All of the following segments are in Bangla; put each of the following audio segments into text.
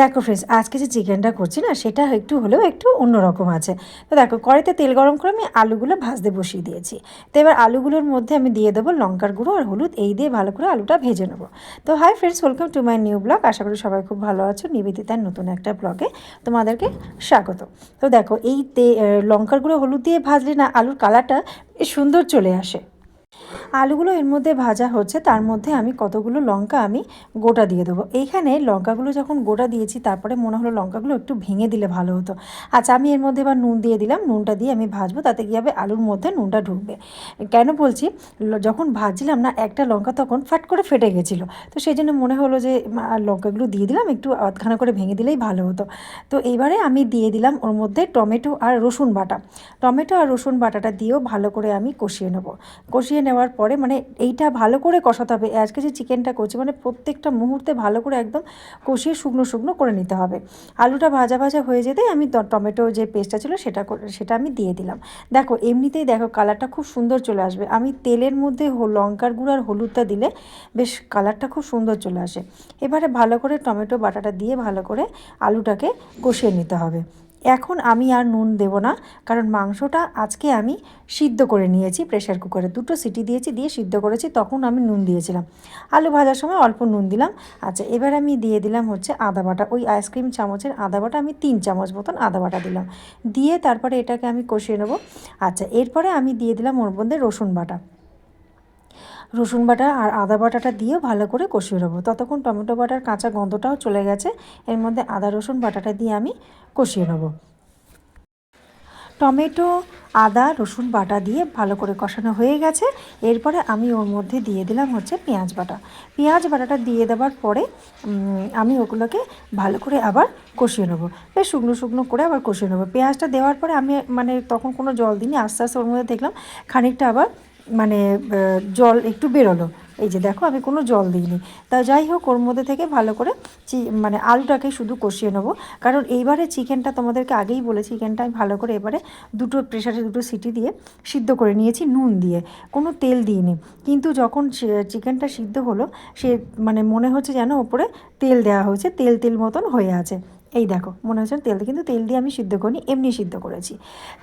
দেখো ফ্রেন্ডস আজকে যে চিকেনটা করছি না, সেটা একটু হলেও একটু অন্যরকম আছে। তো দেখো, কড়াইতে তেল গরম করে আমি আলুগুলো ভাজতে বসিয়ে দিয়েছি। তো এবার আলুগুলোর মধ্যে আমি দিয়ে দেবো লঙ্কার গুঁড়ো আর হলুদ, এই দিয়ে ভালো করে আলুটা ভেজে নেব। তো hi friends welcome to my new blog আশা করি সবাই খুব ভালো আছো। নিবেদিতার নতুন একটা ব্লগে তোমাদেরকে স্বাগত। তো দেখো, এই তে লঙ্কার গুঁড়ো, হলুদ দিয়ে ভাজলে না আলুর কালারটা সুন্দর চলে আসে। আলুগুলো এর মধ্যে ভাজা হচ্ছে, তার মধ্যে আমি কতগুলো লঙ্কা আমি গোটা দিয়ে দেবো। এইখানে লঙ্কাগুলো যখন গোটা দিয়েছি, তারপরে মনে হলো লঙ্কাগুলো একটু ভেঙে দিলে ভালো হতো। আচ্ছা আমি এর মধ্যে এবার নুন দিয়ে দিলাম। নুনটা দিয়ে আমি ভাজবো, তাতে কী হবে আলুর মধ্যে নুনটা ঢুকবে। কেন বলছি? যখন ভাজছিলাম না, একটা লঙ্কা তখন ফাট করে ফেটে গেছিল। তো সেই জন্য মনে হলো যে লঙ্কাগুলো দিয়ে দিলাম, একটু আধখানা করে ভেঙে দিলেই ভালো হতো। তো এইবারে আমি দিয়ে দিলাম ওর মধ্যে টমেটো আর রসুন বাটা। টমেটো আর রসুন বাটাটা দিয়েও ভালো করে আমি কষিয়ে নেব। কষিয়ে নেওয়ার পরে মানে এইটা ভালো করে কষাতে হবে। আজকে যে চিকেনটা করছি মানে প্রত্যেকটা মুহূর্তে ভালো করে একদম কষিয়ে শুকনো শুকনো করে নিতে হবে। আলুটা ভাজা ভাজা হয়ে যেতে আমি টমেটো যে পেস্টটা ছিল সেটা সেটা আমি দিয়ে দিলাম। দেখো, এমনিতেই দেখো কালারটা খুব সুন্দর চলে আসবে। আমি তেলের মধ্যে লঙ্কার গুঁড়ো আর হলুদটা দিলে বেশ কালারটা খুব সুন্দর চলে আসে। এবারে ভালো করে টমেটো বাটাটা দিয়ে ভালো করে আলুটাকে কষিয়ে নিতে হবে। এখন আমি আর নুন দেব না, কারণ মাংসটা আজকে আমি সিদ্ধ করে নিয়েছি প্রেশার কুকারে। দুটো সিটি দিয়েছি, দিয়ে সিদ্ধ করেছি, তখন আমি নুন দিয়েছিলাম। আলু ভাজার সময় অল্প নুন দিলাম। আচ্ছা এবার আমি দিয়ে দিলাম হচ্ছে আদা বাটা। ওই আইসক্রিম চামচের আদা বাটা আমি তিন চামচ মতন আদা বাটা দিলাম। দিয়ে তারপরে এটাকে আমি কষিয়ে নেব। আচ্ছা এরপরে আমি দিয়ে দিলাম ওর মধ্যে রসুন বাটা। রসুন বাটা আর আদা বাটাটা দিয়ে ভালো করে কষিয়ে নেব। ততক্ষণ টমেটো বাটার কাঁচা গন্ধটাও চলে গেছে, এর মধ্যে আদা, রসুন বাটাটা দিয়ে আমি কষিয়ে নেব। টমেটো, আদা, রসুন বাটা দিয়ে ভালো করে কষানো হয়ে গেছে, এরপরে আমি ওর মধ্যে দিয়ে দিলাম হচ্ছে পেঁয়াজ বাটা। পেঁয়াজ বাটাটা দিয়ে দেওয়ার পরে আমি ওগুলোকে ভালো করে আবার কষিয়ে নেব। বেশ শুকনো শুকনো করে আবার কষিয়ে নেব। পেঁয়াজটা দেওয়ার পরে আমি মানে তখন কোনো জল দিইনি, আস্তে আস্তে ওর মধ্যে দেখলাম খানিকটা আবার মানে জল একটু বেরোলো। এই যে দেখো, আমি কোনো জল দিইনি। তা যাই হোক, ওর মধ্যে থেকে ভালো করে চি- মানে আলুটাকে শুধু কষিয়ে নেব। কারণ এইবারে চিকেনটা তোমাদেরকে আগেই বলে চিকেনটা আমি ভালো করে এবারে দুটো প্রেশারে দুটো সিটি দিয়ে সিদ্ধ করে নিয়েছি, নুন দিয়ে। কোনো তেল দিইনি। কিন্তু যখন চিকেনটা সিদ্ধ হলো, সে মানে মনে হচ্ছে যেন ওপরে তেল দেওয়া হয়েছে, তেল তেল মতন হয়ে আছে। এই দেখো, মনে হচ্ছে তেল কিন্তু তেল দিয়ে আমি সিদ্ধ করিনি, এমনি সিদ্ধ করেছি।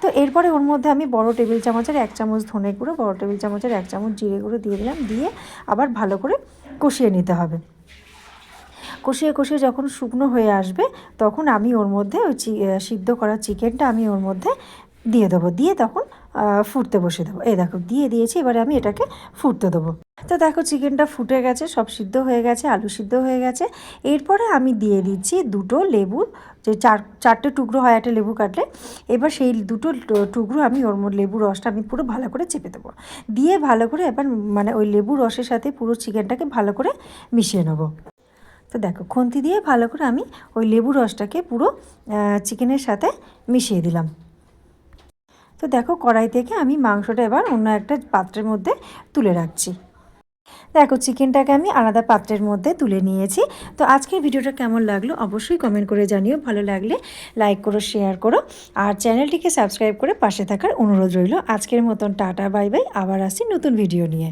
তো এরপরে ওর মধ্যে আমি বড় টেবিল চামচের এক চামচ ধনে গুঁড়ো, বড় টেবিল চামচের এক চামচ জিরে গুঁড়ো দিয়ে দিলাম, দিয়ে আবার ভালো করে কষিয়ে নিতে হবে। কষিয়ে কষিয়ে যখন শুকনো হয়ে আসবে, তখন আমি ওর মধ্যে ওই সিদ্ধ করা চিকেনটা আমি ওর মধ্যে দিয়ে দেবো। দিয়ে তখন ফুটতে বসে দেবো। এই দেখো, দিয়ে দিয়েছি, এবারে আমি এটাকে ফুটতে দেবো। তো দেখো চিকেনটা ফুটে গেছে, সব সিদ্ধ হয়ে গেছে, আলু সিদ্ধ হয়ে গেছে। এরপরে আমি দিয়ে দিচ্ছি দুটো লেবু, যে চার, চারটে টুকরো হয় একটা লেবু কাটলে। এবার সেই দুটো টুকরো আমি ওর মধ্যে লেবু রসটা আমি পুরো ভালো করে চেপে দেবো। দিয়ে ভালো করে এবার মানে ওই লেবু রসের সাথে পুরো চিকেনটাকে ভালো করে মিশিয়ে নেব। তো দেখো খুন্তি দিয়ে ভালো করে আমি ওই লেবু রসটাকে পুরো চিকেনের সাথে মিশিয়ে দিলাম। তো দেখো কড়াই থেকে আমি মাংসটা এবার অন্য একটা পাত্রের মধ্যে তুলে রাখছি। দেখো, চিকেনটাকে আমি আলাদা পাত্রের মধ্যে তুলে নিয়েছি। তো আজকের ভিডিওটা কেমন লাগল অবশ্যই কমেন্ট করে জানিও। ভালো লাগলে লাইক করো শেয়ার করো। আর চ্যানেলটিকে সাবস্ক্রাইব করে পাশে থাকার অনুরোধ রইল। আজকের মতন টাটা বাই বাই আবার আসি নতুন ভিডিও নিয়ে।